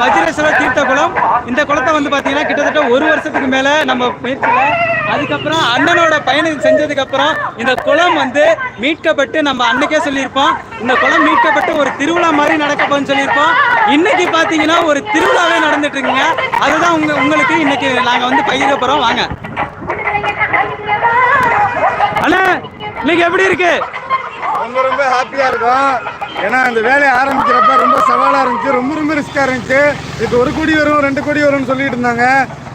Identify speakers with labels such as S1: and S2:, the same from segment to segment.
S1: வஜ்ரேஸ்வரர் தீர்த்த குளம் இந்த குளத்தை வந்து பார்த்தீங்கன்னா கிட்டத்தட்ட ஒரு வருஷத்துக்கு மேலே நம்ம முயற்சியில் அதுக்கப்புறம் அண்ணனோட பயணம் செஞ்சதுக்கப்புறம் இந்த குளம் வந்து மீட்கப்பட்டு நம்ம அன்னைக்கே சொல்லியிருப்போம். இந்த குளம் மீட்கப்பட்டு ஒரு திருவிழா மாதிரி நடக்க போகுதுன்னு சொல்லியிருப்போம். இன்னைக்கு பார்த்தீங்கன்னா ஒரு திருவிழாவே நடந்துட்டு இருக்குங்க அதுதான் உங்க உங்களுக்கு இன்னைக்கு நாங்கள் வந்து பயிர போகிறோம் வாங்க. அண்ணா இன்னைக்கு எப்படி இருக்கு?
S2: ரொம்ப ரொம்ப ஹாப்பியாக இருக்கும். ஏன்னா இந்த வேலையை ஆரம்பிக்கிறப்ப ரொம்ப சவாலாக இருந்துச்சு ரொம்ப ரொம்ப ரிஸ்க்காக இருந்துச்சு. இது ஒரு கோடி வரும் ரெண்டு கோடி வரும்னு சொல்லிட்டு இருந்தாங்க.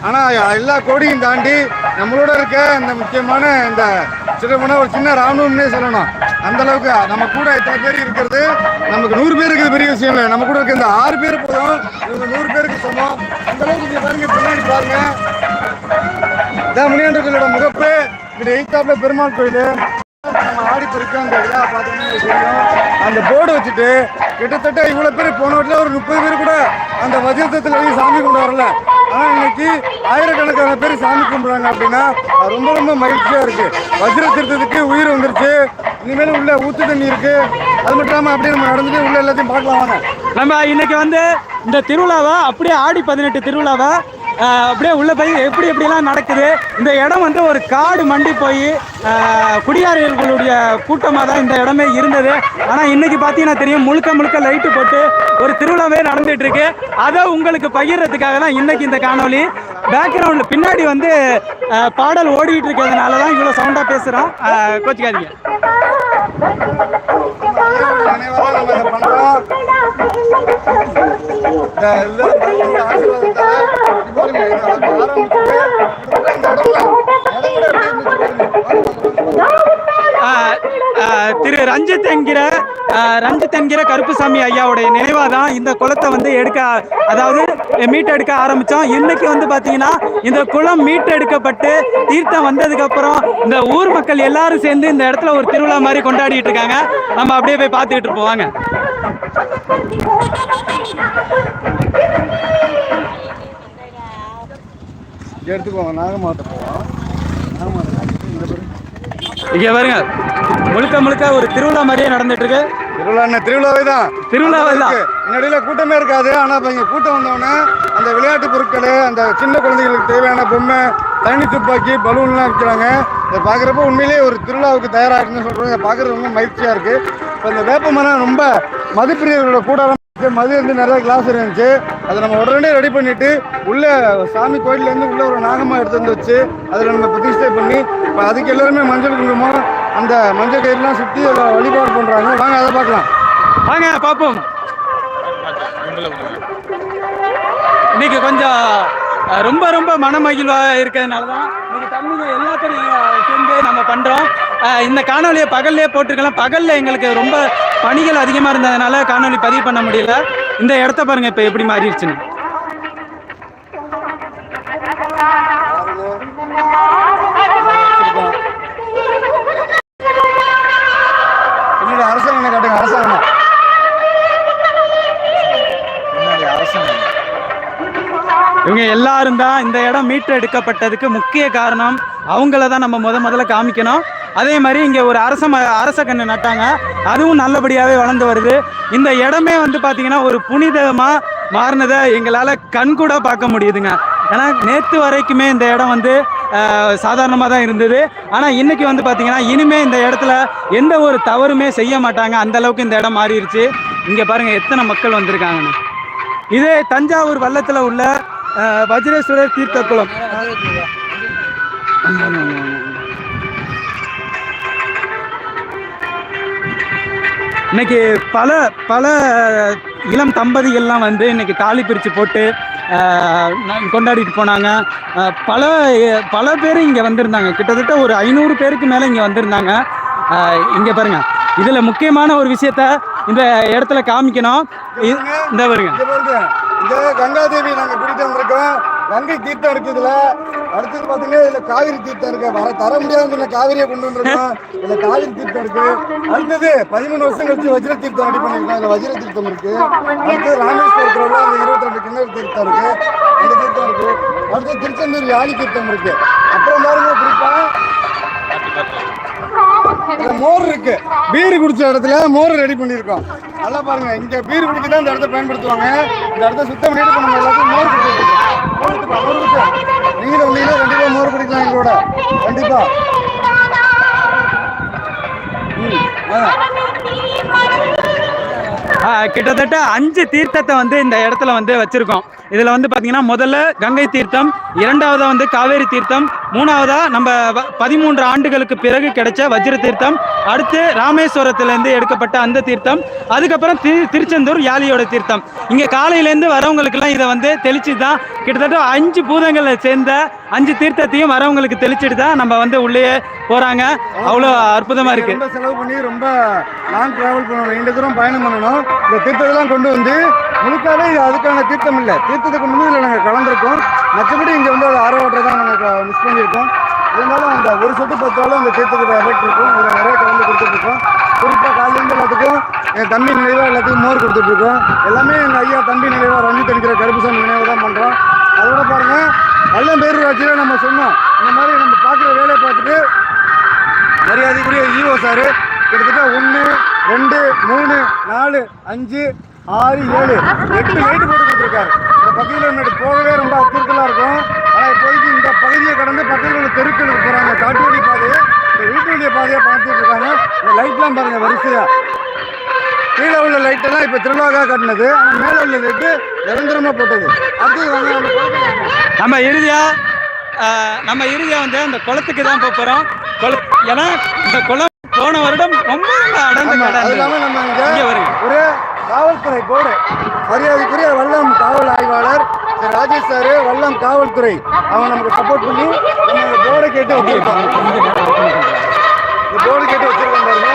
S2: ஆனால் எல்லா கோடியும் தாண்டி நம்மளோட இருக்க இந்த முக்கியமான இந்த சின்னமான ஒரு சின்ன ராணுவம்னே சொல்லணும். அந்த அளவுக்கு நம்ம கூட இத்தனை பேர் இருக்கிறது நமக்கு நூறு பேர் இருக்கிறது பெரிய விஷயம் இல்லை. நம்ம கூட இருக்க இந்த ஆறு பேர் போதும் இவங்க நூறு பேருக்கு சமம். அந்தளவுக்கு அளவுக்கு பாருங்க பின்னாடி பாருங்க. இதான் முனியாண்டர்களோட கோயிலோட முகப்பு. இப்படி எயித்தாப்பில் பெருமாள் கோயில். ஆடி பெருக்கம் அந்த விழா பார்த்தீங்கன்னா அந்த போர்டு வச்சுட்டு கிட்டத்தட்ட இவ்வளோ பேர் போன வருஷம் ஒரு முப்பது பேர் கூட அந்த வஜ்ரத்தில் போய் சாமி கொண்டு வரல. ஆனால் இன்னைக்கு ஆயிரக்கணக்கான பேர் சாமி கும்பிடுறாங்க அப்படின்னா அது ரொம்ப ரொம்ப மகிழ்ச்சியாக இருக்கு. வஜ்ர திருத்தத்துக்கு உயிர் வந்துருச்சு. இனிமேல் உள்ள ஊத்து தண்ணி இருக்கு. அது மட்டும் இல்லாமல் அப்படியே நம்ம நடந்துட்டு உள்ள எல்லாத்தையும் பார்க்கலாம் வாங்க.
S1: நம்ம இன்னைக்கு வந்து இந்த திருவிழாவை அப்படியே ஆடி பதினெட்டு திருவிழாவை அப்படியே உள்ள போய் எப்படி எப்படிலாம் நடக்குது? இந்த இடம் வந்து ஒரு காடு மண்டி போய் குடியாரியர்களுடைய கூட்டமாக தான் இந்த இடமே இருந்தது. ஆனால் இன்னைக்கு பார்த்தீங்கன்னா தெரியும் முழுக்க முழுக்க லைட்டு போட்டு ஒரு திருவிழாவே நடந்துட்டு இருக்கு அதை உங்களுக்கு பகிர்றதுக்காக தான் இன்னைக்கு இந்த காணொளி. பேக்ரவுண்டில் பின்னாடி வந்து பாடல் ஓடிட்டு இருக்கிறதுனால தான் இவ்வளோ சவுண்டாக பேசுகிறோம் கோச்சிக்காதீங்க. திரு ரஞ்சித் என்கிற ரஞ்சித் என்கிற கருப்புசாமி ஐயாவுடைய நினைவாக தான் இந்த குளத்தை வந்து எடுக்க அதாவது மீட்டெடுக்க ஆரம்பித்தோம் இன்னைக்கு வந்து பார்த்தீங்கன்னா இந்த குளம் மீட்டெடுக்கப்பட்டு தீர்த்தம் வந்ததுக்கப்புறம் இந்த ஊர் மக்கள் எல்லாரும் சேர்ந்து இந்த இடத்துல ஒரு திருவிழா மாதிரி கொண்டாடிட்டு இருக்காங்க. நம்ம அப்படியே போய் பார்த்துக்கிட்டு இருப்போம். வாங்க.
S2: இங்க எடுத்துக்கோங்க நாகமாவட்ட போவோம்.
S1: இங்க பாருங்க முழுக்க முழுக்க ஒரு திருவிழா மாதிரியே நடந்துட்டு இருக்கு
S2: திருவிழா திருவிழாவே தான்.
S1: திருவிழாவே தான்.
S2: முன்னாடியில கூட்டமே இருக்காது ஆனா இப்ப இங்க கூட்டம் வந்தோடனே அந்த விளையாட்டு பொருட்கள் அந்த சின்ன குழந்தைகளுக்கு தேவையான பொம்மை தண்ணி துப்பாக்கி பலூன்லாம் விற்கிறாங்க இதை பார்க்குறப்ப உண்மையிலேயே ஒரு திருவிழாவுக்கு இதை பார்க்குறது ரொம்ப மகிழ்ச்சியா இருக்கு. இப்போ இந்த வேப்ப மரம் ரொம்ப மதுப்பிரியர்களோட கூடாரம். இருந்துச்சு. மது இருந்து நிறைய கிளாஸ் இருந்துச்சு. அதை நம்ம உடனே ரெடி பண்ணிட்டு உள்ள சாமி கோயிலேருந்து உள்ள ஒரு நாகமா எடுத்து வந்து வச்சு அதில் நம்ம பிரதிஷ்டை பண்ணி இப்போ அதுக்கு எல்லாருமே மஞ்சள் குங்குமம் அந்த மஞ்சள் கயிறுலாம் சுற்றி அதில் வழிபாடு பண்ணுறாங்க வாங்க அதை பார்க்கலாம்.
S1: வாங்க பார்ப்போம். இன்னைக்கு கொஞ்சம் ரொம்ப ரொம்ப மனமகிழ்வாக இருக்கிறதுனால தான் இன்னைக்கு தமிழக எல்லாத்தையும் சேர்ந்து நம்ம பண்ணுறோம் இந்த காணொலியை பகல்லே போட்டிருக்கலாம். பகலில் எங்களுக்கு ரொம்ப பணிகள் அதிகமாக இருந்ததுனால காணொலி பதிவு பண்ண முடியல. இந்த இடத்த பாருங்க இப்போ எப்படி மாறிடுச்சுன்னு.
S2: காட்டுங்க பின்னாடி அரசாங்கம்?
S1: இவங்க எல்லாரும் தான் இந்த இடம் மீட்டு எடுக்கப்பட்டதுக்கு முக்கிய காரணம் அவங்கள தான் நம்ம முத முதல்ல காமிக்கணும். அதே மாதிரி இங்கே ஒரு அரச ம அரச கன்று நட்டாங்க. அதுவும் நல்லபடியாகவே வளர்ந்து வருது. இந்த இடமே வந்து பார்த்திங்கன்னா ஒரு புனிதமாக மாறினதை எங்களால் கண் கூட பார்க்க முடியுதுங்க. ஏன்னா நேற்று வரைக்குமே இந்த இடம் வந்து சாதாரணமாக தான் இருந்தது. ஆனால் இன்னைக்கு வந்து பார்த்திங்கன்னா இனிமே இந்த இடத்துல எந்த ஒரு தவறுமே செய்ய மாட்டாங்க. அந்த அளவுக்கு இந்த இடம் மாறிடுச்சு இங்கே பாருங்கள் எத்தனை மக்கள் வந்திருக்காங்கன்னு. இதே தஞ்சாவூர் வள்ளத்தில் உள்ள வஜ்ரேஸ்வரர் தீர்த்த குளம் இன்னைக்கு பல பல இளம் தம்பதிகள்லாம் வந்து இன்னைக்கு தாலி பிரித்து போட்டு கொண்டாடிட்டு போனாங்க. பல பல பேர் இங்கே வந்திருந்தாங்க. கிட்டத்தட்ட ஒரு ஐநூறு பேருக்கு மேலே இங்கே வந்திருந்தாங்க. இங்கே பாருங்க. இதில் முக்கியமான ஒரு விஷயத்த இந்த இடத்துல காமிக்கணும். இந்த பாருங்க.
S2: இந்த கங்காதேவி நாங்கள் பிடித்து வந்திருக்கோம். கங்கை தீர்த்தம் இருக்குதுல அடுத்தது பாத்தீங்கன்னா இதுல காவிரி தீர்த்தம் இருக்கு. வர தர முடியாதுன்னு சொன்ன காவிரியை கொண்டு வந்திருக்கோம். இதுல காவிரி தீர்த்தம் இருக்கு. அடுத்தது பதிமூணு வருஷம் கழிச்சு வஜ்ர தீர்த்தம் ரெடி பண்ணிருக்கோம் இதுல வஜ்ர தீர்த்தம் இருக்கு. அடுத்தது ராமேஸ்வரத்துல அந்த இருபத்தி ரெண்டு கிணறு தீர்த்தம் இருக்கு. அந்த தீர்த்தம் இருக்கு. அடுத்தது திருச்செந்தூர் யானி தீர்த்தம் இருக்கு. அப்புறம் பாருங்க குறிப்பா மோர் இருக்கு. பீர் குடிச்ச இடத்துல மோர் ரெடி பண்ணியிருக்கோம். நல்லா பாருங்க. இங்க பீர் குடிக்க தான் இந்த இடத்த பயன்படுத்துவாங்க. இந்த இடத்த சுத்தம் பண்ணிட்டு நம்ம எல்லாத்தையும் மோர் குடிச்சிருக்கோம் நீங்களும் வந்தீங்கன்னா மோர் குடிக்கலாம் எங்களோட.
S1: கிட்டத்தட்ட அஞ்சு தீர்த்தத்தை வந்து இந்த இடத்துல வந்து வச்சிருக்கோம். இதுல வந்து பாத்தீங்கன்னா முதல்ல கங்கை தீர்த்தம் இரண்டாவதா வந்து காவேரி தீர்த்தம் மூணாவதா நம்ம வ- பதிமூன்று ஆண்டுகளுக்கு பிறகு கிடைச்ச வஜ்ர தீர்த்தம் அடுத்து ராமேஸ்வரத்திலேருந்து எடுக்கப்பட்ட அந்த தீர்த்தம் அதுக்கப்புறம் தி திருச்செந்தூர் யாழியோட தீர்த்தம். இங்கே காலையிலேருந்து வரவங்களுக்குலாம் இதை வந்து தெளிச்சு தான் கிட்டத்தட்ட அஞ்சு பூதங்களை சேர்ந்த அஞ்சு தீர்த்தத்தையும் வரவங்களுக்கு தெளிச்சிட்டு தான் நம்ம வந்து உள்ளே போகிறாங்க அவ்வளோ அற்புதமாக இருக்குது
S2: ரொம்ப செலவு பண்ணி ரொம்ப லாங் ட்ராவல் பண்ணணும். நீண்ட தூரம் பயணம் பண்ணணும். இந்த தீர்த்தத்தெல்லாம் கொண்டு வந்து முழுக்காவே இது அதுக்கான தீர்த்தம் இல்லை. தீர்த்தத்துக்கு முன்னாடி இதில் நாங்கள் கலந்துருக்கோம். மற்றபடி இங்கே வந்து அது ஆரோட்டை தான் நாங்கள் மிஸ் பண்ணியிருக்கோம். இருந்தாலும் அந்த ஒரு சொட்டு பத்தாலும் அந்த தீர்த்தத்துக்கு எஃபெக்ட் இருக்கும். இதில் நிறைய கலந்து கொடுத்துட்ருக்கோம். குறிப்பாக காலையிலேருந்து எல்லாத்துக்கும் என் தம்பி நினைவாக எல்லாத்துக்கும் மோர் கொடுத்துட்ருக்கோம். எல்லாமே எங்கள் ஐயா தம்பி நினைவாக ரஞ்சித் அடிக்கிற கருப்புசாமி நினைவாக தான் பண்ணுறோம் அதோட பாருங்கள் நல்ல பேரூராட்சியில் நம்ம சொன்னோம். இந்த மாதிரி நம்ம பார்க்குற வேலையை பார்த்துட்டு மரியாதைக்குரிய ஈஓ சார் கிட்டத்தட்ட ஒன்று ரெண்டு மூணு நாலு அஞ்சு ஆறு ஏழு எட்டு லைட்டு போட்டு கொடுத்துருக்காரு. பகுதியில் முன்னாடி போகவே ரொம்ப அச்சுறுத்தலாக இருக்கும். ஆனால் இப்போதைக்கு இந்த பகுதியை கடந்து பக்கத்தில் உள்ள தெருக்களுக்கு போகிறாங்க காட்டு வழி பாதையை இந்த வீட்டு வழிய பாதையாக பார்த்துட்டு இருக்காங்க. இந்த லைட்லாம் பாருங்கள் வரிசையாக கீழே உள்ள லைட்டெல்லாம் இப்போ திருவிழாவாக கட்டினது. ஆனால் மேலே உள்ள லைட்டு நிரந்தரமாக போட்டது. வாங்க நம்ம வருவோம்.
S1: நம்ம இறுதியா ஆஹ், நம்ம இறுதியா வந்து அந்த குளத்துக்கு தான் போக போறோம். குள ஏன்னா இந்த குளம் போன வருடம் ரொம்ப
S2: அது
S1: இருந்தது.
S2: இல்லாமல் நம்ம
S1: இங்க
S2: ஒரு காவல்துறை போர்டு மரியாதைக்குரிய வல்லம் காவல் ஆய்வாளர் திரு ராஜேஷ் சார் வல்லம் காவல்துறை. அவங்க நமக்கு சப்போர்ட் பண்ணி நம்ம போர்டை கேட்டு வச்சிருக்கோம். இந்த போர்டு கேட்டு வச்சிருக்கோம் பாருங்க.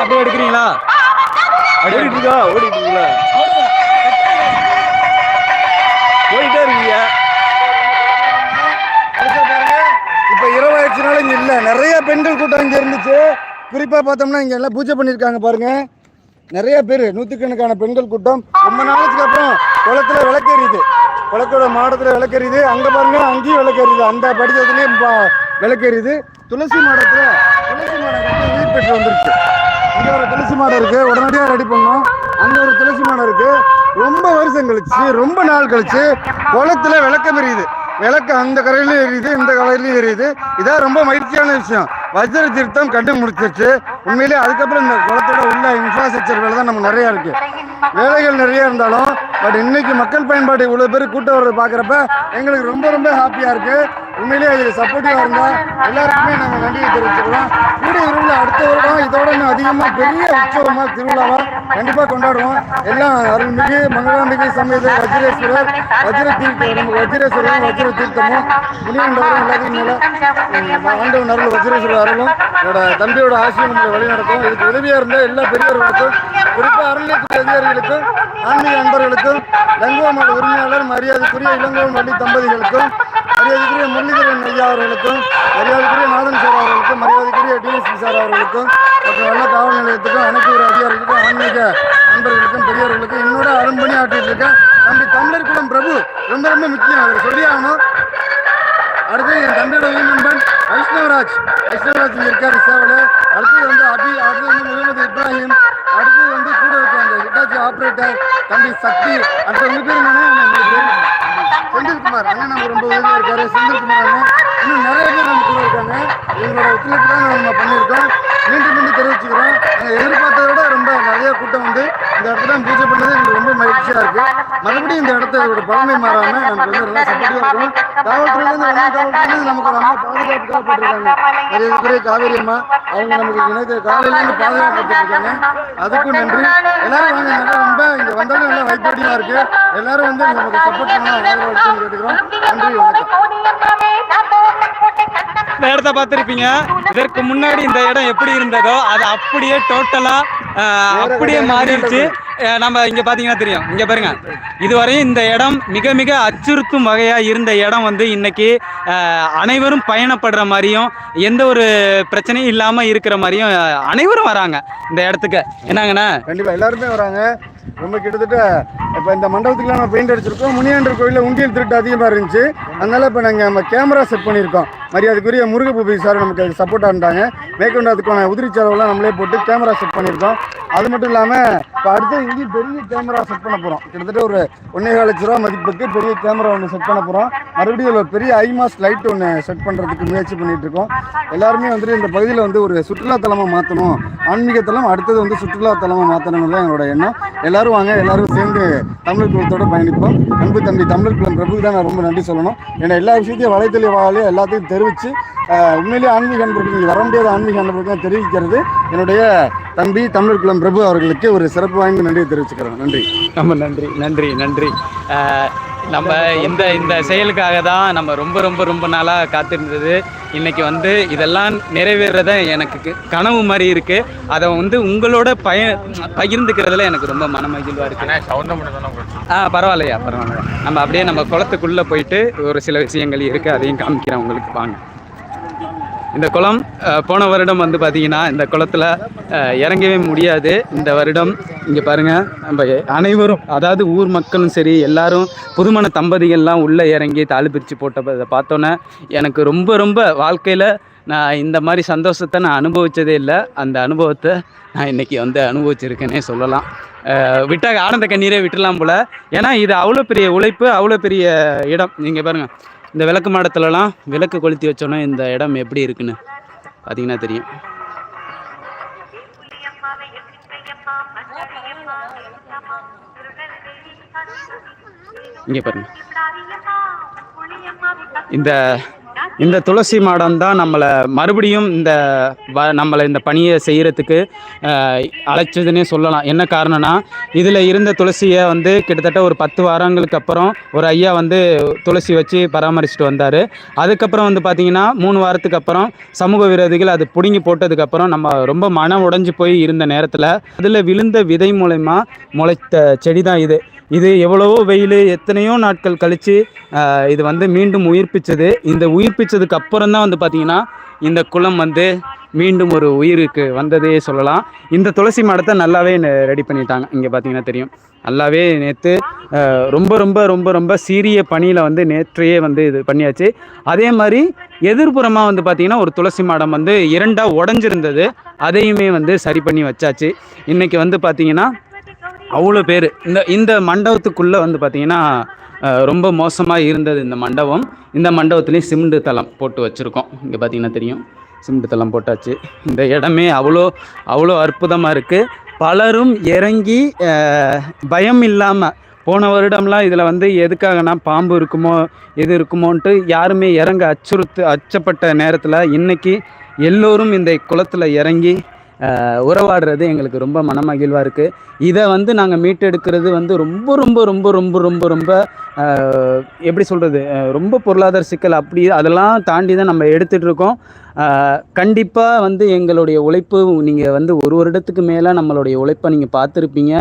S1: அப்படியே எடுக்கிறீங்களா?
S3: ஓடிட்டு இருக்கா? ஓடிட்டு இருக்கீங்களா
S2: இங்கே இல்லை. நிறைய பெண்கள் கூட்டம் இங்கே இருந்துச்சு. குறிப்பாக பார்த்தோம்னா இங்கே எல்லாம் பூஜை பண்ணியிருக்காங்க பாருங்க. நிறைய பேர் நூற்றுக்கணக்கான பெண்கள் கூட்டம். ரொம்ப நாளைக்கு அப்புறம் குளத்துல விளக்கேறியுது குளத்தோட மாடத்தில் விளக்கேறியுது அங்கே பாருங்க அங்கேயும் விளக்கேறியுது அந்த படித்ததுலேயும் விளக்கேறியுது துளசி மாடத்தில் துளசி மாடம் வந்து உயிர் பெற்று வந்துருச்சு இங்கே ஒரு துளசி மாடம் இருக்குது உடனடியாக ரெடி பண்ணோம் அங்கே ஒரு துளசி மாடம் இருக்குது ரொம்ப வருஷம் கழிச்சு ரொம்ப நாள் கழிச்சு குளத்துல விளக்கம் எரியுது. விளக்கு அந்த கரையிலும் எரியுது இந்த கரையிலும் எரியுது. இதான் ரொம்ப மகிழ்ச்சியான விஷயம். வஜ்ர தீர்த்தம் கண்டு முடிச்சிருச்சு உண்மையிலே அதுக்கப்புறம் இந்த குளத்தோட உள்ள இன்ஃப்ராஸ்ட்ரக்சர் வேலை தான் நம்ம நிறையா இருக்குது வேலைகள் நிறைய இருந்தாலும் பட் இன்னைக்கு மக்கள் பயன்பாடு இவ்வளோ பேர் கூட்டம் வர்றதை பார்க்குறப்ப எங்களுக்கு ரொம்ப ரொம்ப ஹாப்பியாக இருக்கு. உண்மையிலேயே இதுக்கு சப்போர்ட்டிவாக இருந்தா எல்லாருக்குமே நாங்கள் நன்றியை தெரிவிச்சுக்கிறோம். கூடிய விரைவில் அடுத்த வருடம் இதோட இன்னும் அதிகமாக பெரிய உற்சவமாக திருவிழாவா கண்டிப்பாக கொண்டாடுவோம். எல்லாம் அருள்மிகு மங்களாம்பிகை சமயத்தில் வஜ்ரேஸ்வரர் வஜ்ர தீர்த்தம் நம்ம வஜ்ரேஸ்வரரும் வஜ்ர தீர்த்தமும் முனியண்டவரும் எல்லாத்தையும் மேலே ஆண்டவன் அருள் வஜ்ரேஸ்வரர் அருளும் என்னோட தம்பியோட ஆசையும் வழி வழிநடத்தும். இதுக்கு உதவியாக இருந்தால் எல்லா பெரியவர்களுக்கும் குறிப்பாக அறநிலையத்துறை அதிகாரிகளுக்கும் ஆன்மீக அன்பர்களுக்கும் லங்கோமால் உரிமையாளர் மரியாதைக்குரிய இளங்கோவன் வள்ளி தம்பதிகளுக்கும் மரியாதைக்குரிய முரளிதரன் ஐயா அவர்களுக்கும் மரியாதைக்குரிய நாதன் சார் அவர்களுக்கும் மரியாதைக்குரிய டிஎஸ்பி சார் அவர்களுக்கும் மற்றும் நல்ல காவல் நிலையத்துக்கும் அனைத்து ஒரு அதிகாரிகளுக்கும் ஆன்மீக நண்பர்களுக்கும் பெரியவர்களுக்கும் என்னோட அரும்பணி ஆட்டிட்டு இருக்கேன். தம்பி தமிழர் குலம் பிரபு ரொம்ப ரொம்ப முக்கியம். அவர் சொல்லி ஆகணும். அடுத்து என் தம்பியோட நண்பன் வைஷ்ணவராஜ். வைஷ்ணவராஜ் இங்க இருக்காரு சேவல. அடுத்தது வந்து அபி அடுத்தது வந்து முகமது இப்ராஹிம். அடுத்தது வந்து கூட இருக்காங்க ஹிட்டாச்சி ஆப்ரேட்டர் தம்பி சக்தி. அடுத்த உங்க பேர் என்னன்னா செந்தில்குமார். அண்ணன் நம்ம ரொம்ப உதவியா இருக்காரு செந்தில்குமார் அண்ணன் இன்னும் நிறைய பேர் நம்ம கூட இருக்காங்க. எங்களோட ஒத்துழைப்பு தான் நம்ம பண்ணியிருக்கோம். மீண்டும் மீண்டும் தெரிவிச்சுக்கிறோம். நாங்கள் எதிர்பார்த்ததை விட ரொம்ப நிறைய கூட்டம் வந்து இந்த இடத்துல பூஜை பண்ணது எங்களுக்கு ரொம்ப மகிழ்ச்சியா இருக்கு. மறுபடியும் இந்த இடத்த இதோட பழமை மாறாம நமக்கு வந்து நல்லா சப்போர்ட்டிவா இருக்கும் காவல்துறையிலேருந்து வந்த காவல்துறையிலேருந்து நமக்கு ரொம்ப பாதுகாப்பு போட்டிருக்காங்க மரியாதைக்குரிய காவேரி அம்மா? அவங்க நமக்கு இணைத்து காலையிலேருந்து பாதுகாப்பு கொடுத்துருக்காங்க. அதுக்கும் நன்றி. எல்லாரும் வாங்க. நல்லா ரொம்ப இங்கே வந்தாலும் நல்லா வைப்பாட்டியா இருக்கு. எல்லாரும் வந்து நமக்கு சப்போர்ட் பண்ண ஆதரவு கேட்டுக்கிறோம். நன்றி வணக்கம்.
S1: இந்த இடத்த பார்த்துருப்பீங்க. இதற்கு முன்னாடி இந்த இடம் எப்படி இருந்ததோ அது அப்படியே டோட்டலாக அப்படியே மாறிடுச்சு. நம்ம இங்க பாத்தீங்கன்னா தெரியும். இங்க பாருங்க. இதுவரையும் இந்த இடம் மிக மிக அச்சுறுத்தும் வகையா இருந்த இடம் வந்து இன்னைக்கு அனைவரும் பயணப்படுற மாதிரியும் எந்த ஒரு பிரச்சனையும் இல்லாம இருக்கிற மாதிரியும் அனைவரும் வராங்க இந்த இடத்துக்கு. என்னங்கண்ணா?
S2: கண்டிப்பா எல்லாருமே வராங்க. ரொம்ப கிட்டத்தட்ட இப்போ இந்த மண்டபத்துக்குலாம் நம்ம பெயிண்ட் அடிச்சிருக்கோம். முனியாண்டர் கோயிலில் உண்டியல் திருட்டு அதிகமாக இருந்துச்சு. அதனால் இப்போ நாங்கள் நம்ம கேமரா செட் பண்ணியிருக்கோம். மரியாதைக்குரிய முருகபூபி சார் நமக்கு அதுக்கு சப்போர்ட்டாக இருந்தாங்க. மேற்கொண்டு அதுக்கான உதிரி செலவுலாம் நம்மளே போட்டு கேமரா செட் பண்ணியிருக்கோம். அது மட்டும் இல்லாமல் இப்போ அடுத்து இங்கேயும் பெரிய கேமரா செட் பண்ண போகிறோம் கிட்டத்தட்ட ஒரு ஒன்றே கால் லட்ச ரூபா மதிப்புக்கு பெரிய கேமரா ஒன்று செட் பண்ண போகிறோம் மறுபடியும் ஒரு பெரிய ஐமாஸ் லைட் ஒன்று செட் பண்ணுறதுக்கு முயற்சி பண்ணிகிட்ருக்கோம் இருக்கோம் எல்லாருமே வந்துட்டு இந்த பகுதியில் வந்து ஒரு சுற்றுலாத்தலமாக மாற்றணும் ஆன்மீகத்தலம் அடுத்தது வந்து சுற்றுலாத்தலமாக மாற்றணுங்கிறது தான் எங்களோட எண்ணம். எல்லாரும் வாங்க எல்லாரும் சேர்ந்து தமிழர் குலத்தோட பயணிப்போம். அன்பு தம்பி தமிழர் குலம் பிரபுக்கு தான் நான் ரொம்ப நன்றி சொல்லணும். ஏன்னா எல்லா விஷயத்தையும் வலைத்தளி வாயிலே எல்லாத்தையும் தெரிவித்து உண்மையிலேயே ஆன்மீக அன்பர்களுக்கு வர முடியாத ஆன்மீக அன்பர்களுக்கு தான் தெரிவிக்கிறது. என்னுடைய தம்பி தமிழர் குலம் பிரபு அவர்களுக்கு ஒரு சிறப்பு வாய்ந்த நன்றியை தெரிவிச்சுக்கிறேன். நன்றி.
S1: ரொம்ப நன்றி நன்றி நன்றி. நம்ம இந்த இந்த செயலுக்காக தான் நம்ம ரொம்ப ரொம்ப ரொம்ப நாளாக காத்திருந்தது. இன்னைக்கு வந்து இதெல்லாம் நிறைவேறத எனக்கு கனவு மாதிரி இருக்கு. அதை வந்து உங்களோட பய பகிர்ந்துக்கிறதுல எனக்கு ரொம்ப மனமகிழ்வாக இருக்கு. ஆ பரவாயில்லையா பரவாயில்ல நம்ம அப்படியே நம்ம குளத்துக்குள்ளே போயிட்டு ஒரு சில விஷயங்கள் இருக்குது அதையும் காமிக்கிறேன் உங்களுக்கு. வாங்க. இந்த குளம் போன வருடம் வந்து பார்த்தீங்கன்னா இந்த குளத்தில் இறங்கவே முடியாது. இந்த வருடம் இங்கே பாருங்கள் நம்ம அனைவரும் அதாவது ஊர் மக்களும் சரி எல்லாரும் புதுமண தம்பதிகள்லாம் உள்ளே இறங்கி தாலி பிரித்து போட்ட பார்த்தோன்னே எனக்கு ரொம்ப ரொம்ப வாழ்க்கையில் நான் இந்த மாதிரி சந்தோஷத்தை நான் அனுபவித்ததே இல்லை. அந்த அனுபவத்தை நான் இன்றைக்கி வந்து அனுபவிச்சிருக்கேனே சொல்லலாம். விட்டால் விட்டா ஆனந்த கண்ணீரே விட்டுலாம் போல். ஏன்னா இது அவ்வளோ பெரிய உழைப்பு அவ்வளோ பெரிய இடம். நீங்கள் பாருங்கள் இந்த விளக்கு மாடத்துலலாம் விளக்கு கொளுத்தி வச்சோன்னா இந்த இடம் எப்படி இருக்குன்னு பார்த்தீங்கன்னா தெரியும். இங்கே பாருங்க. இந்த இந்த துளசி மாடம் தான் நம்மளை மறுபடியும் இந்த வ நம்மளை இந்த பணியை செய்கிறதுக்கு அழைச்சதுன்னே சொல்லலாம். என்ன காரணம்னா இதில் இருந்த துளசியை வந்து கிட்டத்தட்ட ஒரு பத்து வாரங்களுக்கு அப்புறம் ஒரு ஐயா வந்து துளசி வச்சு பராமரிச்சுட்டு வந்தார். அதுக்கப்புறம் வந்து பார்த்திங்கன்னா மூணு வாரத்துக்கு அப்புறம் சமூக விரோதிகள் அது பிடுங்கி போட்டதுக்கப்புறம் நம்ம ரொம்ப மனம் உடைஞ்சு போய் இருந்த நேரத்தில் அதில் விழுந்த விதை மூலயமா முளைத்த செடி தான் இது. இது எவ்வளவோ வெயில் எத்தனையோ நாட்கள் கழித்து இது வந்து மீண்டும் உயிர்ப்பிச்சது. இந்த உயிர்ப்பிச்சதுக்கு அப்புறம் தான் வந்து பார்த்திங்கன்னா இந்த குளம் வந்து மீண்டும் ஒரு உயிருக்கு வந்ததே சொல்லலாம். இந்த துளசி மாடத்தை நல்லாவே ரெடி பண்ணிட்டாங்க. இங்கே பார்த்தீங்கன்னா தெரியும். நல்லாவே நேற்று ரொம்ப ரொம்ப ரொம்ப ரொம்ப சீரிய பணியில் வந்து நேற்றையே வந்து இது பண்ணியாச்சு. அதே மாதிரி எதிர்ப்புறமாக வந்து பார்த்திங்கன்னா ஒரு துளசி மாடம் வந்து இரண்டாக உடஞ்சிருந்தது. அதையுமே வந்து சரி பண்ணி வச்சாச்சு. இன்றைக்கி வந்து பார்த்திங்கன்னா அவ்வளோ பேர். இந்த இந்த மண்டபத்துக்குள்ளே வந்து பார்த்திங்கன்னா ரொம்ப மோசமாக இருந்தது இந்த மண்டபம். இந்த மண்டபத்துலேயும் சிமெண்ட் தளம் போட்டு வச்சுருக்கோம். இங்கே பார்த்தீங்கன்னா தெரியும். சிமெண்ட் தளம் போட்டாச்சு. இந்த இடமே அவ்வளோ அவ்வளோ அற்புதமாக இருக்குது பலரும் இறங்கி பயம் இல்லாமல் போன வருடம்லாம் இதில் வந்து எதுக்காகனா பாம்பு இருக்குமோ எது இருக்குமோன்ட்டு யாருமே இறங்க அச்சுறுத்து அச்சப்பட்ட நேரத்தில் இன்றைக்கி எல்லோரும் இந்த குளத்தில் இறங்கி உறவாடுறது எங்களுக்கு ரொம்ப மனமகிழ்வாக இருக்குது இதை வந்து நாங்கள் மீட்டெடுக்கிறது வந்து ரொம்ப ரொம்ப ரொம்ப ரொம்ப ரொம்ப ரொம்ப எப்படி சொல்கிறது ரொம்ப பொருளாதார சிக்கல் அப்படி அதெல்லாம் தாண்டி தான் நம்ம எடுத்துகிட்டு இருக்கோம். கண்டிப்பாக வந்து எங்களுடைய உழைப்பு நீங்கள் வந்து ஒரு வருடத்துக்கு மேலே நம்மளுடைய உழைப்பை நீங்கள் பார்த்துருப்பீங்க.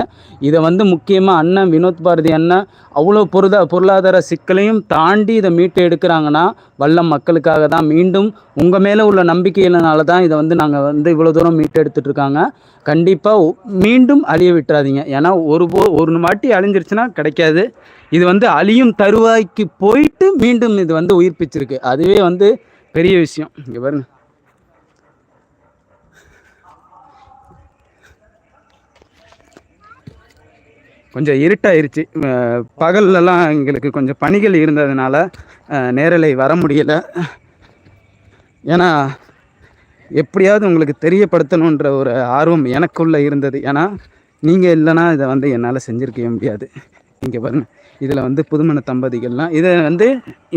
S1: இதை வந்து முக்கியமாக அண்ணன் வினோத் பாரதி அண்ணன் அவ்வளோ பொருதா பொருளாதார சிக்கலையும் தாண்டி இதை மீட்டு எடுக்கிறாங்கன்னா வல்லம் மக்களுக்காக தான் மீண்டும் உங்கள் மேலே உள்ள நம்பிக்கையினால தான் இதை வந்து நாங்கள் வந்து இவ்வளோ தூரம் மீட்டு எடுத்துட்ருக்காங்க. கண்டிப்பாக மீண்டும் அழிய விட்டுறாதீங்க. ஏன்னா ஒரு போ ஒரு வாட்டி அழிஞ்சிருச்சுன்னா கிடைக்காது. இது வந்து அழியும் தருவாய்க்கு போயிட்டு மீண்டும் இது வந்து உயிர்ப்பிச்சிருக்கு. அதுவே வந்து பெரிய விஷயம். இங்கே பாருங்க. கொஞ்சம் இருட்டாயிருச்சு. பகல்லலாம் எங்களுக்கு கொஞ்சம் பணிகள் இருந்ததுனால நேரலை வர முடியல. ஏன்னா எப்படியாவது உங்களுக்கு தெரியப்படுத்தணுன்ற ஒரு ஆர்வம் எனக்குள்ளே இருந்தது. ஏன்னா நீங்கள் இல்லைன்னா இதை வந்து என்னால் செஞ்சுருக்கவே முடியாது. இங்கே பாருங்கள் இதில் வந்து புதுமண தம்பதிகள்லாம். இதை வந்து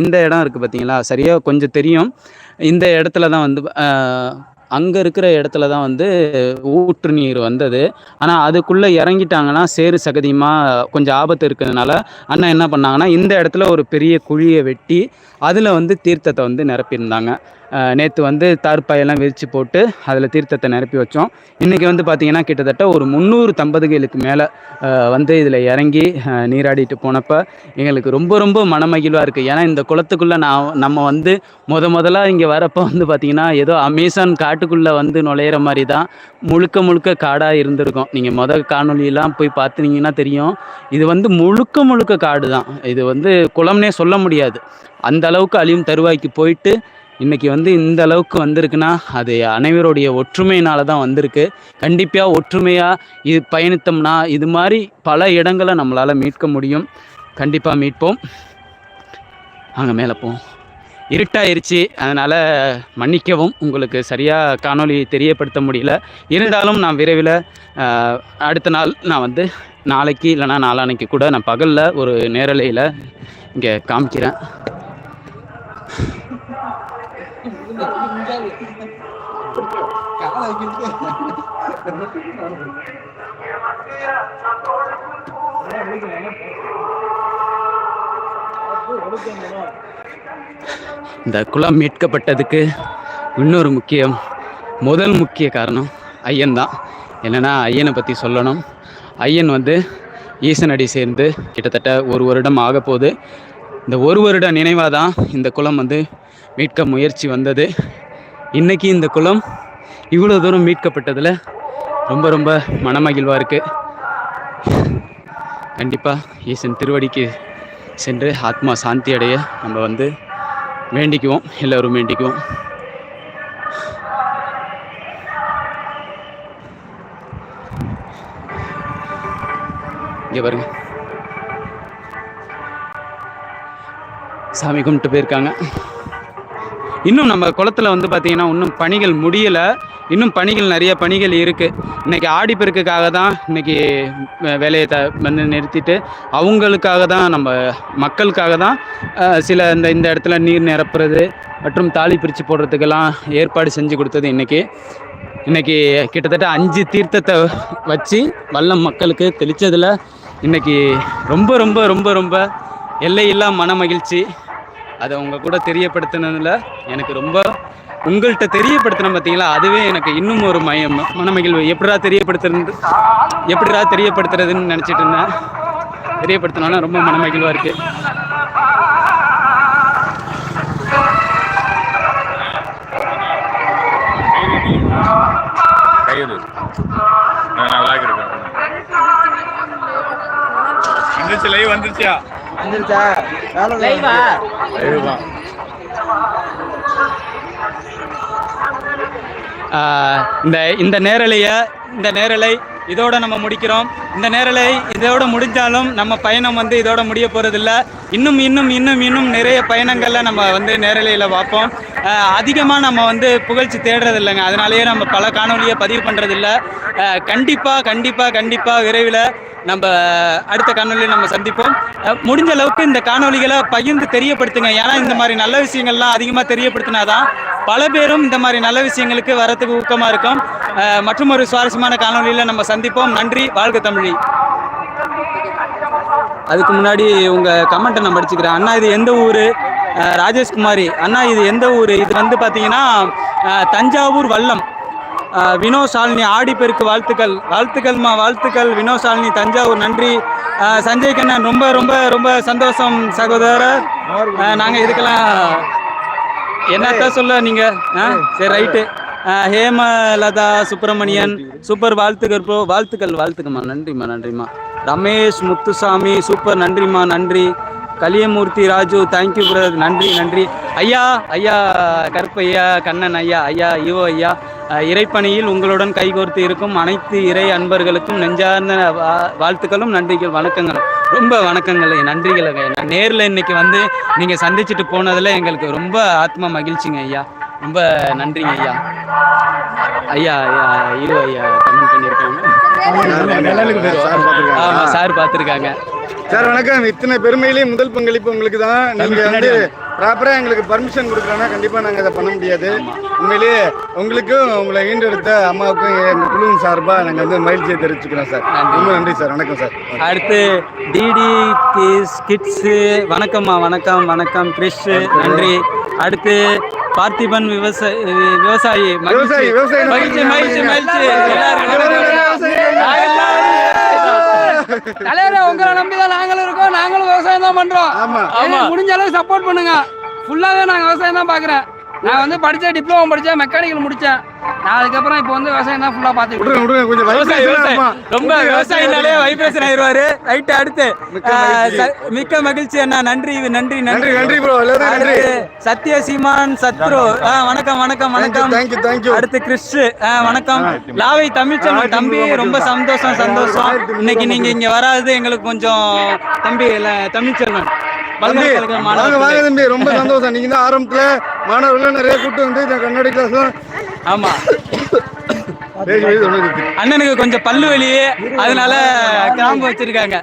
S1: இந்த இடம் இருக்குது பார்த்தீங்களா? சரியாக கொஞ்சம் தெரியும். இந்த இடத்துல தான் வந்து அங்கே இருக்கிற இடத்துல தான் வந்து ஊற்று நீர் வந்தது. ஆனால் அதுக்குள்ளே இறங்கிட்டாங்கன்னா சேறு சகதியமாக கொஞ்சம் ஆபத்து இருக்கிறதுனால அண்ணா என்ன பண்ணாங்கன்னா இந்த இடத்துல ஒரு பெரிய குழியை வெட்டி அதில் வந்து தீர்த்தத்தை வந்து நிரப்பியிருந்தாங்க. நேற்று வந்து தார்ப்பாயெல்லாம் விரித்து போட்டு அதில் தீர்த்தத்தை நிரப்பி வச்சோம். இன்றைக்கி வந்து பார்த்திங்கன்னா கிட்டத்தட்ட ஒரு முந்நூறு தம்பதிகளுக்கு மேலே வந்து இதில் இறங்கி நீராடிட்டு போனப்போ எங்களுக்கு ரொம்ப ரொம்ப மனமகிழ்வாக இருக்குது ஏன்னா இந்த குளத்துக்குள்ளே நான் நம்ம வந்து முத முதலாக இங்கே வரப்போ வந்து பார்த்திங்கன்னா ஏதோ அமேசான் காட்டுக்குள்ளே வந்து நுழையிற மாதிரி தான் முழுக்க முழுக்க காடாக இருந்திருக்கும். நீங்கள் முத காணொலியெல்லாம் போய் பார்த்துனீங்கன்னா தெரியும். இது வந்து முழுக்க முழுக்க காடு தான் இது வந்து குளம்னே சொல்ல முடியாது. அந்த அளவுக்கு அழியும் தருவாய்க்கு போயிட்டு இன்றைக்கி வந்து இந்த அளவுக்கு வந்திருக்குன்னா அது அனைவருடைய ஒற்றுமையினால தான் வந்திருக்கு. கண்டிப்பாக ஒற்றுமையாக இது பயணித்தோம்னா இது மாதிரி பல இடங்களை நம்மளால் மீட்க முடியும். கண்டிப்பாக மீட்போம். அங்கே மேலே போவோம். இருட்டாயிருச்சு. அதனால் மன்னிக்கவும். உங்களுக்கு சரியாக காணொலி தெரியப்படுத்த முடியல. இருந்தாலும் நான் விரைவில் அடுத்த நாள் நான் வந்து நாளைக்கு இல்லைனா நாளானைக்கு கூட நான் பகலில் ஒரு நேரலையில் இங்கே காமிக்கிறேன். இந்த குளம் மீட்கப்பட்டதுக்கு இன்னொரு முக்கியம் முதல் முக்கிய காரணம் ஐயன் தான். என்னென்னா ஐயனை பற்றி சொல்லணும். ஐயன் வந்து ஈசனடி சேர்ந்து கிட்டத்தட்ட ஒரு வருடம் ஆக போகுது இந்த ஒரு வருட நினைவாக தான் இந்த குளம் வந்து மீட்க முயற்சி வந்தது. இன்றைக்கி இந்த குளம் இவ்வளோ தூரம் மீட்கப்பட்டதில் ரொம்ப ரொம்ப மனமகிழ்வாக இருக்குது கண்டிப்பாக ஈசன் திருவடிக்கு சென்று ஆத்மா சாந்தி அடைய நம்ம வந்து வேண்டிக்குவோம். எல்லோரும் வேண்டிக்குவோம். இங்கே பாருங்க. சாமி கும்பிட்டு போயிருக்காங்க. இன்னும் நம்ம குளத்துல வந்து பார்த்திங்கன்னா இன்னும் பணிகள் முடியலை. இன்னும் பணிகள் நிறைய பணிகள் இருக்குது இன்றைக்கி ஆடிப்பெருக்குக்காக தான் இன்றைக்கி வேலையை த வந்து நிறுத்திட்டு அவங்களுக்காக தான் நம்ம மக்களுக்காக தான் சில இந்த இந்த இடத்துல நீர் நிரப்புறது மற்றும் தாலி பிரித்து போடுறதுக்கெல்லாம் ஏற்பாடு செஞ்சு கொடுத்தது இன்றைக்கி இன்றைக்கி கிட்டத்தட்ட அஞ்சு தீர்த்தத்தை வச்சு வல்லம் மக்களுக்கு தெளித்ததில் இன்றைக்கி ரொம்ப ரொம்ப ரொம்ப ரொம்ப எல்லையில்லா மன மகிழ்ச்சி. அதை உங்கள் கூட தெரியப்படுத்தினதில் எனக்கு ரொம்ப உங்கள்கிட்ட தெரியப்படுத்தின பார்த்தீங்களா அதுவே எனக்கு இன்னும் ஒரு மயம். மனமகிழ்வு. எப்படிடா தெரியப்படுத்துறது? எப்படிடா தெரியப்படுத்துறதுன்னு நினச்சிட்டு இருந்தேன். தெரியப்படுத்தினாலும் ரொம்ப மனமகிழ்வாக இருக்குது
S4: இருக்கேன். வந்துருச்சு? லைவ் லைவ்
S1: இந்த இந்த நேரலையை இந்த நேரலை இதோட நம்ம முடிக்கிறோம். இந்த நேரலை இதோட முடிஞ்சாலும் நம்ம பயணம் வந்து இதோட முடிய போகிறதில்ல இன்னும் இன்னும் இன்னும் இன்னும் நிறைய பயணங்களில் நம்ம வந்து நேரலையில் பார்ப்போம் அதிகமாக நம்ம வந்து புகழ்ச்சி தேடுறது இல்லைங்க அதனாலேயே நம்ம பல காணொலியை பதிவு பண்ணுறதில்ல கண்டிப்பாக கண்டிப்பாக கண்டிப்பாக விரைவில் நம்ம அடுத்த காணொலியில் நம்ம சந்திப்போம். முடிஞ்ச அளவுக்கு இந்த காணொலிகளை பகிர்ந்து தெரியப்படுத்துங்க. ஏன்னா இந்த மாதிரி நல்ல விஷயங்கள்லாம் அதிகமாக தெரியப்படுத்தினாதான் பல பேரும் இந்த மாதிரி நல்ல விஷயங்களுக்கு வரத்துக்கு ஊக்கமாக இருக்கும். மற்றும் ஒரு சுவாரஸ்யமான காணொலியில் நம்ம சந்திப்போம். நன்றி. வாழ்க தமிழி. அதுக்கு முன்னாடி உங்கள் கமெண்ட்டை நான் படிச்சுக்கிறேன். அண்ணா இது எந்த ஊர்? ராஜேஷ்குமாரி. அண்ணா இது எந்த ஊர்? இது வந்து பார்த்தீங்கன்னா தஞ்சாவூர் வல்லம். அஹ், வினோ ஷாலினி ஆடிப்பெருக்கு வாழ்த்துக்கள். வாழ்த்துக்கள்மா வாழ்த்துக்கள். வினோ சாலினி தஞ்சாவூர். நன்றி. சஞ்சய் கண்ணன் ரொம்ப ரொம்ப ரொம்ப சந்தோஷம் சகோதரர். நாங்கள் இதுக்கெல்லாம் என்னத்தான் சொல்ல நீங்கள் ஆ? சரி ரைட்டு. ஹேமலதா சுப்பிரமணியன் சூப்பர் வாழ்த்துக்கள் ப்ரோ வாழ்த்துக்கள் வாழ்த்துக்கம்மா. நன்றிம்மா நன்றிம்மா. ரமேஷ் முத்துசாமி சூப்பர் நன்றிம்மா நன்றி. கலியமூர்த்தி ராஜு தேங்க்யூ பிரதர் நன்றி நன்றி. ஐயா ஐயா கருப்பையா கண்ணன் ஐயா ஐயா யுவ ஐயா இறைப்பணியில் உங்களுடன் கைகோர்த்து இருக்கும் அனைத்து இறை அன்பர்களுக்கும் நெஞ்சார்ந்த வாழ்த்துக்களும் நன்றிகள் வணக்கங்கள் ரொம்ப வணக்கங்கள் நன்றிகள் நான் நேரில் இன்னைக்கு வந்து நீங்கள் சந்திச்சுட்டு போனதில் எங்களுக்கு ரொம்ப ஆத்ம மகிழ்ச்சிங்க ஐயா. ரொம்ப நன்றிங்க ஐயா. ஐயா ஐயா இரு ஐயா கமெண்ட் பண்ணியிருக்காங்க ஆமாம் சார் பார்த்துருக்காங்க
S2: சார் வணக்கம். இத்தனை பெருமையிலேயே முதல் பங்களிப்பு உங்களுக்கு தான். நீங்க வந்து ப்ராப்பரா எங்களுக்கு பர்மிஷன் கொடுக்கலன்னா கண்டிப்பா நாங்க அதை பண்ண முடியாது. உண்மையிலேயே உங்களுக்கும் உங்களை ஈண்டெடுத்த அம்மாவுக்கும் எங்க குழுவின் சார்பா நாங்க வந்து மகிழ்ச்சியை தெரிவிச்சுக்கிறோம் சார். ரொம்ப நன்றி சார். வணக்கம் சார்.
S1: அடுத்து டிடி கிஸ் கிட்ஸு வணக்கம்மா வணக்கம் வணக்கம் கிறிஷ் நன்றி. அடுத்து பார்த்திபன் விவசாயி. விவசாயி,
S2: விவசாயி.
S1: மகிழ்ச்சி மகிழ்ச்சி மகிழ்ச்சி. எல்லாரும்.
S5: தலைவரே உங்களை நம்பி தான் நாங்களும் இருக்கோம். நாங்களும் விவசாயம் தான் பண்றோம். முடிஞ்ச அளவுக்கு சப்போர்ட் பண்ணுங்க. ஃபுல்லாவே நாங்க விவசாயம் தான் பாக்குறேன் நான் வந்து படிச்சேன் டிப்ளமோ படிச்சேன் மெக்கானிக்கல் முடிச்சேன். நான் அதுக்கப்புறம் இப்போ வந்து விவசாயம் தான் ஃபுல்லா பாத்துக்கிட்டு
S2: விடுங்க விடுங்க கொஞ்சம்
S1: விவசாயி
S2: vibration
S1: விவசாயி
S2: ஆமா.
S1: ரொம்ப விவசாயினாலே வைப்ரேஷன் ஆயிருவாரு. ரைட் அடுத்து.
S2: மிக்க மகிழ்ச்சி.
S1: அண்ணா. நன்றி நன்றி
S2: நன்றி. நன்றி ப்ரோ எல்லாரும் நன்றி
S1: அடுத்து சத்ய சீமான் சத்ரு. ஆ, வணக்கம் வணக்கம் வணக்கம்.
S2: தேங்க்யூ தேங்க்யூ
S1: அடுத்து கிறிஸ் வணக்கம். லாவை தமிழ்ச்செல்வன் தம்பி ரொம்ப சந்தோஷம் சந்தோஷம். இன்னைக்கு நீங்க இங்க வராதது எங்களுக்கு கொஞ்சம் தம்பி தமிழ்ச்செல்வன்.
S2: வாங்க வாங்க தம்பி. ரொம்ப சந்தோஷம். நீங்க தான் ஆரம்பத்துல மாணவர்கள் நிறைய கூட்டம் வந்து இந்த கண்ணாடி கிளாஸ்
S1: ஆமா.
S2: பேசி பேசி ஒண்ணு இருக்கு
S1: அண்ணனுக்கு கொஞ்சம் பல்லு வலி அதனால கிராம்பு வச்சிருக்காங்க.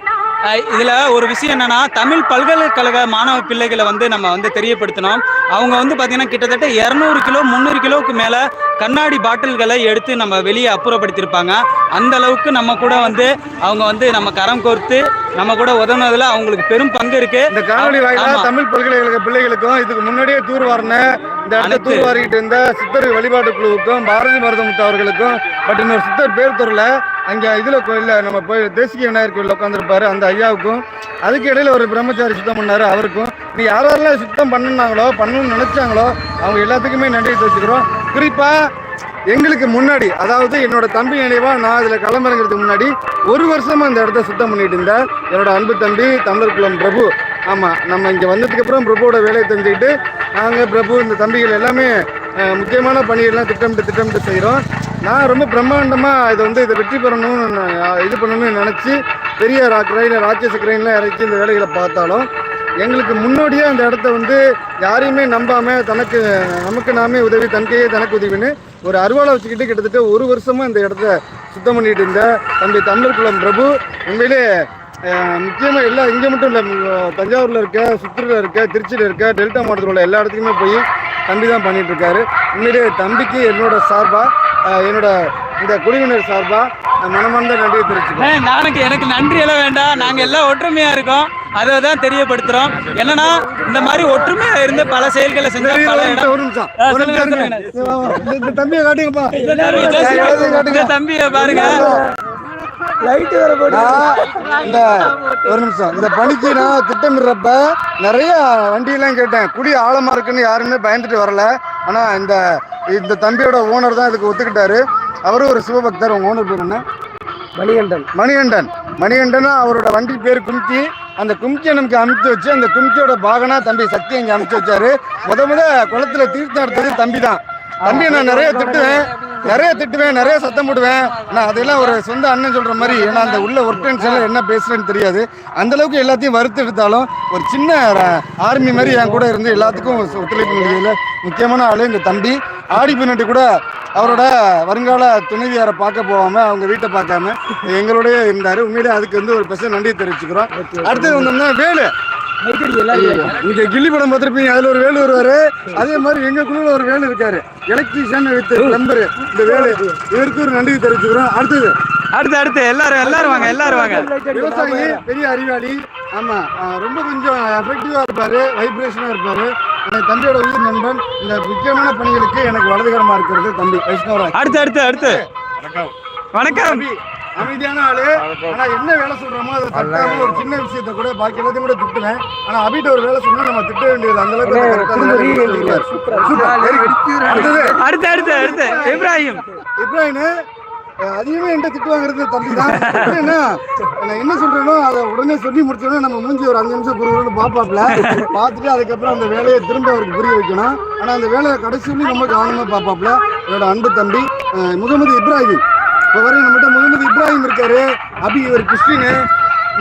S1: இதுல ஒரு விஷயம் என்னன்னா தமிழ் பல்கலைக்கழக மாணவ பிள்ளைகளை வந்து நம்ம வந்து தெரியப்படுத்தணும். அவங்க வந்து பாத்தீங்கன்னா கிட்டத்தட்ட இரநூறு கிலோ முந்நூறு கிலோவுக்கு மேல கண்ணாடி பாட்டில்களை எடுத்து நம்ம வெளியே அப்புறப்படுத்தியிருப்பாங்க அந்த அளவுக்கு நம்ம கூட வந்து அவங்க வந்து நம்ம கரம் கோர்த்து நம்ம கூட உதவுனதுல அவங்களுக்கு பெரும் பங்கு இருக்கு
S2: இந்த காணொலி வாயிலா
S1: ஆமா.
S2: தமிழ் பல்கலைக்கழக பிள்ளைகளுக்கும் இதுக்கு முன்னாடியே தூர் வாரின இந்த இடத்த
S1: அனைத்து-
S2: தூர் வாரிக்கிட்டு இருந்த சித்தர் வழிபாட்டு குழுவுக்கும் பாரதி மருதமுத்து அவர்களுக்கும் பட் இன்னொரு சித்தர் பேர் தெரியல அங்கே இதில் கோயிலில் நம்ம போய் தேசிக விநாயகர் கோயிலில் உட்காந்துருப்பாரு அந்த ஐயாவுக்கும். அதுக்கு இடையில் ஒரு பிரம்மச்சாரி சுத்தம் பண்ணாரு அவருக்கும். நீ யாரெல்லாம் சுத்தம் பண்ணுனாங்களோ பண்ணணும்னு நினச்சாங்களோ அவங்க எல்லாத்துக்குமே நன்றி தெரிவிச்சுக்கிறோம். குறிப்பாக எங்களுக்கு முன்னாடி அதாவது என்னோட தம்பி நினைவாக நான் அதில் களமிறங்கிறதுக்கு முன்னாடி ஒரு வருஷமாக அந்த இடத்த சுத்தம் பண்ணிட்டு இருந்தேன். என்னோட அன்பு தம்பி தமிழர் குலம் பிரபு. ஆமாம் நம்ம இங்கே வந்ததுக்கப்புறம் பிரபுவோட வேலையை தெரிஞ்சுக்கிட்டு நாங்கள் பிரபு இந்த தம்பிகள் எல்லாமே முக்கியமான பணிகள்லாம் திட்டமிட்டு திட்டமிட்டு செய்கிறோம் நான் ரொம்ப பிரம்மாண்டமா இதை வந்து இதை வெற்றி பெறணும்னு நான் இது பண்ணணும்னு நினைச்சு பெரிய ரா கிரைன் ராட்சச கிரைன்லாம் இறக்கி இந்த வேலைகளை பார்த்தாலும் எங்களுக்கு முன்னோடியே அந்த இடத்த வந்து யாரையுமே நம்பாம தனக்கு நமக்கு நாமே உதவி தனக்கையே தனக்கு உதவின்னு ஒரு அருவாளை வச்சுக்கிட்டு கிட்டத்தட்ட ஒரு வருஷமா இந்த இடத்த சுத்தம் பண்ணிட்டு இருந்த தம்பி தமிழர் குலம் பிரபு. உண்மையிலே முக்கியமாக எல்லா இங்கே மட்டும் இல்லை தஞ்சாவூரில் இருக்க சுத்தூர்ல இருக்க திருச்சியில் இருக்க டெல்டா மாவட்டத்தில் உள்ள எல்லா இடத்துக்குமே போய் தம்பி தான் பண்ணிட்டு இருக்காரு. உண்மையிலே தம்பிக்கு என்னோட சார்பாக என்னோட இந்த குழுவினர் சார்பா மனமார்ந்த நன்றியை தெரிவிச்சுக்கிறேன்.
S1: நானுக்கு எனக்கு நன்றி எல்லாம் வேண்டாம். நாங்க எல்லாம் ஒற்றுமையா இருக்கோம். அதை தான் தெரியப்படுத்துறோம். என்னன்னா இந்த மாதிரி ஒற்றுமையா இருந்து பல செயல்களை செஞ்சா
S2: ஒரு நிமிஷம், தம்பியை காட்டுங்கப்பா
S1: தம்பியை பாருங்க.
S2: நான் இந்த ஒரு நிமிஷம். இந்த பணிக்கு நான் திட்டமிடுறப்ப நிறைய வண்டியெல்லாம் கேட்டேன். குடி ஆழமா இருக்குன்னு யாருமே பயந்துட்டு வரல. ஆனா இந்த இந்த தம்பியோட ஓனர் தான் இதுக்கு ஒத்துக்கிட்டாரு. அவரும் ஒரு சிவபக்தர். உங்க ஓனர் பேர் என்ன?
S5: மணிகண்டன்.
S2: மணிகண்டன். மணிகண்டன் அவரோட வண்டி பேர் கும்கி. அந்த கும்கியை நமக்கு அமுச்சு வச்சு அந்த கும்கியோட பாகனா தம்பி சக்தி இங்க அமுச்சு வச்சாரு. முத முத குளத்துல தீர்த்தம் எடுத்தது தம்பி தான் தம்பியை நான் நிறைய திட்டுவேன். நிறைய திட்டுவேன் நிறைய சத்தம் போடுவேன். நான் அதெல்லாம் ஒரு சொந்த அண்ணன் சொல்கிற மாதிரி ஏன்னா அந்த உள்ள ஒர்க் டென்ஷனில் என்ன பேசுகிறேன்னு தெரியாது. அந்த அளவுக்கு எல்லாத்தையும் வறுத்து எடுத்தாலும் ஒரு சின்ன ஆர்மி மாதிரி என் கூட இருந்து எல்லாத்துக்கும் ஒத்துழைப்பு முடியல முக்கியமான ஆளு இந்த தம்பி. ஆடி பின்னட்டு கூட அவரோட வருங்கால துணைவியாரை பார்க்க போகாம அவங்க வீட்டை பார்க்காம எங்களோடய இருந்தாரு. உண்மையிலே அதுக்கு வந்து ஒரு பெருசாக நன்றி தெரிவிச்சுக்கிறோம். அடுத்தது வந்தோம்னா வேலு. இங்க கில்லி படம் பார்த்திருப்பீங்க அதுல ஒரு வேலு வருவாரு. அதே மாதிரி எங்க குழுல ஒரு வேலு இருக்காரு. எலக்ட்ரீஷியன் வித் நம்பர் இந்த வேலு. இவருக்கு ஒரு நன்றி தெரிவிச்சுக்கிறோம். அடுத்தது.
S1: அடுத்து அடுத்து. எல்லாரும் எல்லாரும் வாங்க எல்லாரும் வாங்க.
S2: விவசாயி பெரிய அறிவாளி. ஆமா. ரொம்ப கொஞ்சம் எஃபெக்டிவா இருப்பாரு வைப்ரேஷனா இருப்பாரு. எனக்கு தம்பியோட உயிர் நண்பன். இந்த முக்கியமான பணிகளுக்கு எனக்கு வலதுகரமா இருக்கிறது தம்பி வைஷ்ணவராஜ்.
S1: அடுத்து அடுத்து அடுத்து.
S4: வணக்கம்.
S1: வணக்கம்.
S2: தம்பி, அமைதியான ஆளு. ஆனா என்ன வேலை சொல்றோமோ அதை தட்டாம ஒரு சின்ன விஷயத்த கூட பாக்கி எல்லாத்தையும் கூட திட்டுவேன் ஆனா அபிட்ட ஒரு வேலை சொன்னா நம்ம திட்ட வேண்டியது அந்த அளவுக்கு
S1: அடுத்து அடுத்து அடுத்து. இப்ராஹிம்.
S2: இப்ராஹிம். அதிகமா என்கிட்ட திட்டு வாங்குறது தம்பி தான். என்ன நான் என்ன சொல்றேனோ அதை உடனே சொல்லி முடிச்சோன்னா நம்ம மூஞ்சி ஒரு அஞ்சு நிமிஷம் புரியும்னு பாப்பாப்ல பார்த்துட்டு அதுக்கப்புறம் அந்த வேலையை திரும்ப அவருக்கு புரிய வைக்கணும். ஆனா அந்த வேலையை கடைசி ரொம்ப கவனமா பாப்பாப்ல என்னோட அன்பு தம்பி முகமது இப்ராஹிம். இப்போ வரையும் நம்மகிட்ட முகமது இப்ராஹிம் இருக்காரு அபி ஒரு கிறிஸ்டின்.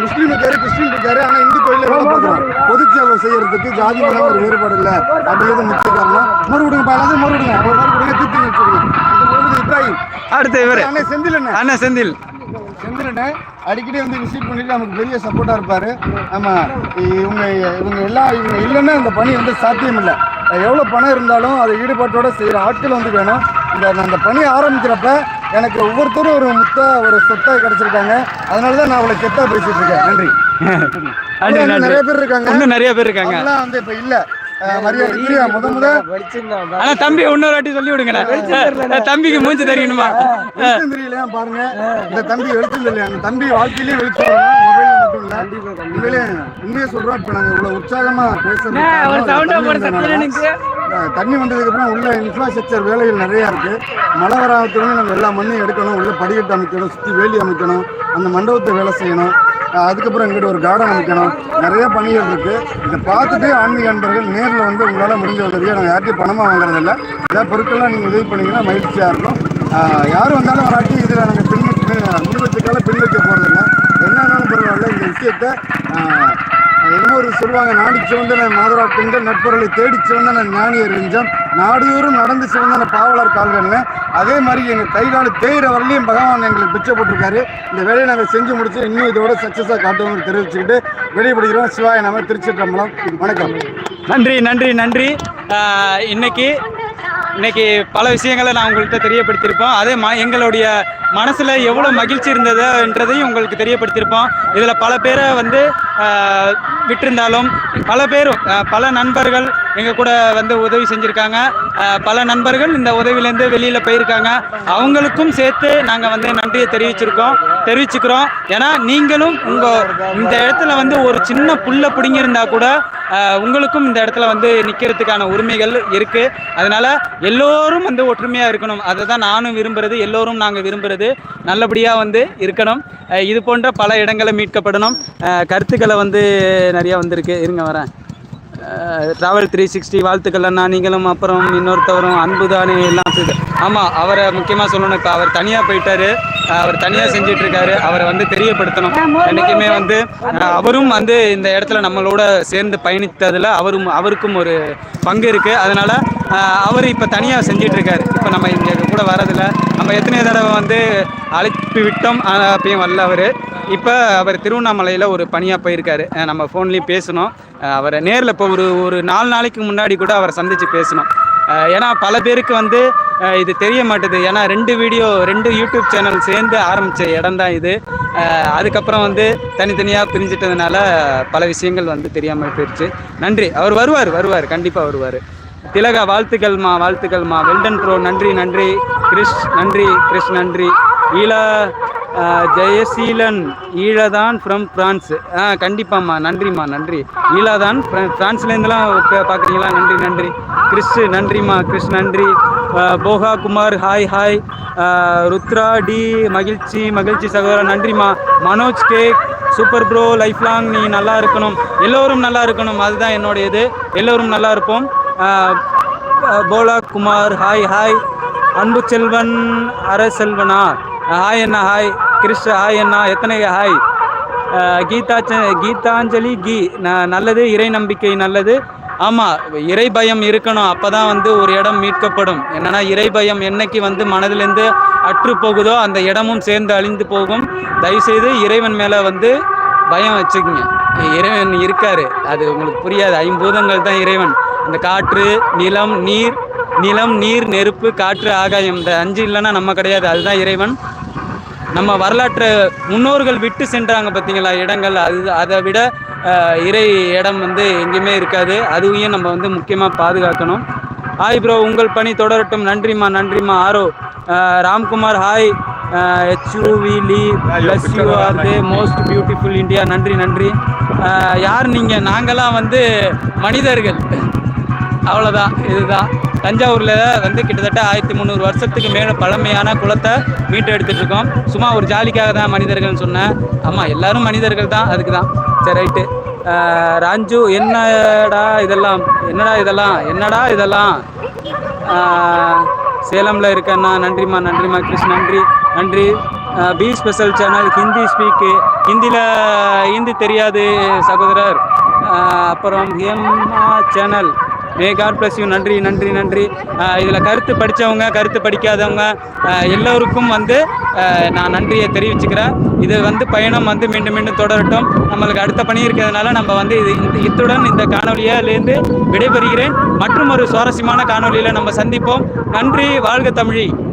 S2: முஸ்லீம் இருக்காரு கிறிஸ்டின் இருக்காரு ஆனா இந்து கோயில்ல வேலை பார்க்குறோம் பொது சேவை செய்யறதுக்கு ஜாதி மதம் ஒரு வேறுபாடு இல்லை. அப்படிங்கிறது முக்கிய காரணம். மறு விடுங்க எல்லாத்தையும் மறு விடுங்க மறு விடுங்க தீர்த்து வச்சுடுங்க முகமது இப்ராஹிம்.
S1: அடுத்து இவரு.
S2: அண்ணே செந்தில் அண்ணே.
S1: அண்ணா செந்தில்.
S2: செந்திரனை அடிக்கடி வந்து விசிட் பண்ணிட்டு நமக்கு பெரிய சப்போர்ட்டாக இருப்பார். ஆமாம் இவங்க இவங்க எல்லாம் இவங்க இல்லைன்னா இந்த பணி வந்து சாத்தியம் இல்லை எவ்வளோ பணம் இருந்தாலும் அதை ஈடுபாட்டோட செய்கிற ஆட்கள் வந்து வேணும். இந்த அந்த பணி ஆரம்பிக்கிறப்ப எனக்கு ஒவ்வொருத்தரும் ஒரு முத்தா ஒரு சொத்தா கிடைச்சிருக்காங்க. அதனால தான் நான் அவளை கெத்தா பேசிட்டு இருக்கேன். நன்றி. நிறைய பேர் இருக்காங்க.
S1: இன்னும் நிறைய பேர் இருக்காங்க.
S2: வந்து இப்போ இல்லை. மரியாதைக்குரிய முத முத.
S1: ஆனா தம்பி இன்னொரு வாட்டி சொல்லி விடுங்கண்ணே. தம்பிக்கு மூஞ்சி தெரியணுமா?
S2: தெரியலையா பாருங்க. இந்த தம்பி வெளிச்சம் அந்த தம்பி வாழ்க்கையிலேயே வெளிச்சம் மொபைல் மட்டும் இல்ல. உண்மையிலே உண்மையை சொல்றோம் இப்ப நாங்க இவ்வளவு உற்சாகமா பேசுறோம் தண்ணி வந்ததுக்கு அப்புறம் உள்ள இன்ஃப்ராஸ்ட்ரக்சர் வேலைகள் நிறைய இருக்கு. மழை வராமத்துடன் நம்ம எல்லா மண்ணையும் எடுக்கணும். உள்ள படிக்கட்டு அமைக்கணும் சுத்தி வேலி அமைக்கணும். அந்த மண்டபத்தை வேலை செய்யணும். அதுக்கப்புறம் எங்கிட்ட ஒரு கார்டன் அமைக்கணும் நிறைய பணிகள் இருக்கு. இதை பார்த்துட்டு ஆன்மீக அன்பர்கள் நேரில் வந்து உங்களால் முடிஞ்ச உதவியாக நாங்கள் யார்ட்டையும் பணமாக வாங்குறதில்ல. ஏதாவது பொருட்கள்லாம் நீங்கள் உதவி பண்ணீங்கன்னா மகிழ்ச்சியாக இருக்கும். யார் வந்தாலும் வராட்டி இதில் நாங்கள் பின் முடிவச்சுக்கால பின் வைக்க போறதில்ல. என்னன்னாலும் பரவாயில்ல. இந்த விஷயத்தை இன்னொரு சொல்லுவாங்க நாடி சிவந்தன மாதராட்டுங்கள் நட்பர்களை தேடி சிவந்தன ஞானியர் நெஞ்சம். நாடுதோறும் நடந்து சிவந்தன பாவலர் கால்கள்னு அதே மாதிரி எங்கள் கை கால் தேயிற வரலையும் பகவான் எங்களுக்கு பிச்சை போட்டிருக்காரு. இந்த வேலையை நாங்கள் செஞ்சு முடிச்சு இன்னும் இதோட சக்ஸஸாக காட்டுவோம்னு தெரிவிச்சுக்கிட்டு வெளிப்படுகிறோம். சிவாய நம்ம திருச்சிற்றம்பலம். வணக்கம்.
S1: நன்றி நன்றி நன்றி. இன்னைக்கு இன்னைக்கு பல விஷயங்களை நான் உங்கள்கிட்ட தெரியப்படுத்தியிருப்போம். அதே ம எங்களுடைய மனசில் எவ்வளோ மகிழ்ச்சி இருந்ததுன்றதையும் உங்களுக்கு தெரியப்படுத்தியிருப்போம். இதில் பல பேரை வந்து விட்டிருந்தாலும் பல பேரும் பல நண்பர்கள் எங்கள் கூட வந்து உதவி செஞ்சுருக்காங்க. பல நண்பர்கள் இந்த உதவியிலேருந்து வெளியில் போயிருக்காங்க. அவங்களுக்கும் சேர்த்து நாங்கள் வந்து நன்றியை தெரிவிச்சிருக்கோம். தெரிவிச்சுக்கிறோம். ஏன்னா நீங்களும் உங்கள் இந்த இடத்துல வந்து ஒரு சின்ன புல்லை பிடுங்கியிருந்தா கூட உங்களுக்கும் இந்த இடத்துல வந்து நிற்கிறதுக்கான உரிமைகள் இருக்குது அதனால் எல்லோரும் வந்து ஒற்றுமையாக இருக்கணும். அதை தான் நானும் விரும்புறது எல்லோரும் நாங்கள் விரும்புறது. நல்லபடியாக வந்து இருக்கணும். இது போன்ற பல இடங்களை மீட்கப்படணும். கருத்துக்களை வந்து நிறையா வந்திருக்கு. இருங்க வரேன். ட்ராவல் த்ரீ சிக்ஸ்டி வாழ்த்துக்கள் அண்ணா. நீங்களும் அப்புறம் இன்னொருத்தவரும் அன்புதானே எல்லாம் செய்து. ஆமாம் அவரை முக்கியமாக சொல்லணும் இப்போ அவர் தனியாக போயிட்டாரு. அவர் தனியாக செஞ்சுட்டு இருக்காரு அவரை வந்து தெரியப்படுத்தணும். என்றைக்குமே வந்து அவரும் வந்து இந்த இடத்துல நம்மளோட சேர்ந்து பயணித்ததில் அவரும் அவருக்கும் ஒரு பங்கு இருக்குது அதனால் அவர் இப்போ தனியாக செஞ்சிட்டு இருக்காரு இப்போ நம்ம இங்கே கூட வரதில்லை நம்ம எத்தனை தடவை வந்து அழைப்பு விட்டோம். அப்பயும் வரல அவர். இப்போ அவர் திருவண்ணாமலையில் ஒரு பணியாக போயிருக்காரு. நம்ம ஃபோன்லேயும் பேசணும் அவரை நேரில் இப்போ ஒரு ஒரு நாலு நாளைக்கு முன்னாடி கூட அவரை சந்தித்து பேசணும் ஏன்னா பல பேருக்கு வந்து இது தெரிய மாட்டுது. ஏன்னா ரெண்டு வீடியோ ரெண்டு யூடியூப் சேனல் சேர்ந்து ஆரம்பித்த இடம் தான் இது. அதுக்கப்புறம் வந்து தனித்தனியாக பிரிஞ்சிட்டதுனால பல விஷயங்கள் வந்து தெரியாமல் போயிடுச்சு நன்றி. அவர் வருவார் வருவார். கண்டிப்பாக வருவார். திலகா வாழ்த்துக்கள்மா வாழ்த்துக்கள்மா வெல்டன் ப்ரோ நன்றி நன்றி. கிறிஷ் நன்றி கிறிஷ் நன்றி. ஈழ ஜெயசீலன் ஈழதான் ஃப்ரம் ஃப்ரான்ஸ் ஆ கண்டிப்பாம்மா நன்றிம்மா நன்றி. ஈழாதான் ஃப்ரான்ஸ்லேருந்துலாம் பார்க்குறீங்களா நன்றி நன்றி. கிறிஸ் நன்றிம்மா கிறிஸ் நன்றி. போகா Kumar hi hi. Rudra D மகிழ்ச்சி மகிழ்ச்சி சகோதரன் நன்றிம்மா. Manoj cake super bro life long நீ நல்லா இருக்கணும். எல்லோரும் நல்லா இருக்கணும் அதுதான் என்னுடைய இது எல்லோரும் நல்லா இருப்போம். போலா குமார் ஹாய் ஹாய். அன்பு செல்வன் அரசெல்வனா ஹாய் அண்ணா ஹாய் கிறிஸ் ஹாய் அண்ணா எத்தனை ஹாய் கீதா கீதாஞ்சலி கீ ந- நல்லது இறை நம்பிக்கை நல்லது. ஆமாம் இறை பயம் இருக்கணும். அப்போ தான் வந்து ஒரு இடம் மீட்கப்படும். என்னன்னா இறை பயம் என்னைக்கு வந்து மனதிலேருந்து அற்று போகுதோ அந்த இடமும் சேர்ந்து அழிந்து போகும். தயவுசெய்து இறைவன் மேலே வந்து பயம் வச்சுக்கோங்க. இறைவன் இருக்காரு. அது உங்களுக்கு புரியாது. ஐம்பூதங்கள் தான் இறைவன். அந்த காற்று நிலம் நீர் நிலம் நீர் நெருப்பு காற்று ஆகாயம். இந்த அஞ்சு இல்லைன்னா நம்ம கிடையாது. அதுதான் இறைவன். நம்ம வரலாற்று முன்னோர்கள் விட்டு சென்றாங்க பார்த்தீங்களா? இடங்கள் அது அதை விட இறை இடம் வந்து எங்கேயுமே இருக்காது. அதுவையும் நம்ம வந்து முக்கியமாக பாதுகாக்கணும். ஹாய் ப்ரோ உங்கள் பணி தொடரட்டும். நன்றிம்மா நன்றிம்மா. ஆரோ ராம்குமார் ஹாய் ஹெச்யூவி லீ bless you are the most beautiful India நன்றி நன்றி. யார் நீங்கள் நாங்களாம் வந்து மனிதர்கள். அவ்வளோதான் இதுதான். தஞ்சாவூரில் வந்து கிட்டத்தட்ட ஆயிரத்தி முந்நூறு வருஷத்துக்கு மேலே பழமையான குளத்தை மீட்டு எடுத்துகிட்டு இருக்கோம். சும்மா ஒரு ஜாலிக்காக தான் மனிதர்கள்னு சொன்னேன். ஆமாம் எல்லாரும் மனிதர்கள் தான் அதுக்கு தான். சரி ரைட்டு. ராஞ்சு என்னடா இதெல்லாம்? என்னடா இதெல்லாம்? என்னடா இதெல்லாம்? சேலமில் இருக்கேன்னா இருக்கண்ணா நன்றிம்மா நன்றிம்மா கிருஷ் நன்றி நன்றி. Be special channel Hindi speak. ஹிந்தியில் ஹிந்தி தெரியாது சகோதரர். அப்புறம் Hema channel. May God bless you நன்றி நன்றி நன்றி. இதில் கருத்து படித்தவங்க கருத்து படிக்காதவங்க எல்லோருக்கும் வந்து நான் நன்றியை தெரிவிச்சுக்கிறேன். இது வந்து பயணம் வந்து மீண்டும் மீண்டும் தொடரட்டும். நம்மளுக்கு அடுத்த பணி இருக்கிறதுனால நம்ம வந்து இது இந்த- இத்துடன் இந்த காணொலியிலேருந்து விடைபெறுகிறேன். மற்றும் ஒரு சுவாரஸ்யமான காணொலியில் நம்ம சந்திப்போம். நன்றி வாழ்க தமிழி.